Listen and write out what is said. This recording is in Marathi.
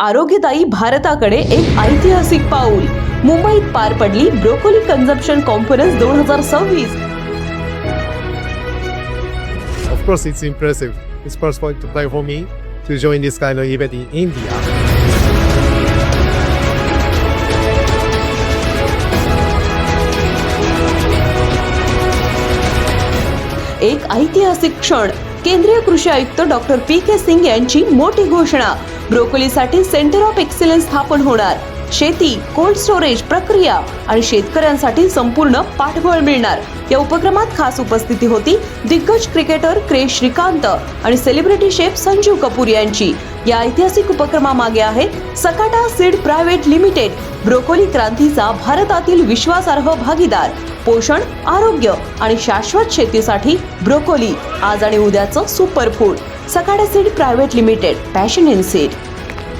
आरोग्यदायी भारताकडे एक ऐतिहासिक पाऊल मुंबईत पार पडली ब्रोकोली कन्झम्पशन कॉन्फरन्स दोन हजार सव्वीस Of course, it's impressive. It's point to play for me to join this kind of event in India. एक ऐतिहासिक क्षण केंद्रीय कृषी आयुक्त डॉक्टर पी के सिंग यांची मोठी घोषणा ब्रोकोलीसाठी सेंटर ऑफ एक्सिलन्स स्थापन होणार. शेती कोल्ड स्टोरेज प्रक्रिया आणि शेतकऱ्यांसाठी संपूर्ण पाठबळ मिळणार. या उपक्रमात खास उपस्थिती होती दिग्गज क्रिकेटर क्रेश श्रीकांत आणि सेलिब्रिटी शेफ संजीव कपूर यांची. या ऐतिहासिक उपक्रमामागे आहे Sakata seed private limited broccoli क्रांतीचा भारतातील विश्वासार्ह भागीदार पोषण आरोग्य आणि शाश्वत शेतीसाठी ब्रोकोली. आज आणि उद्याचं super Sakata seed private limited passion in seed.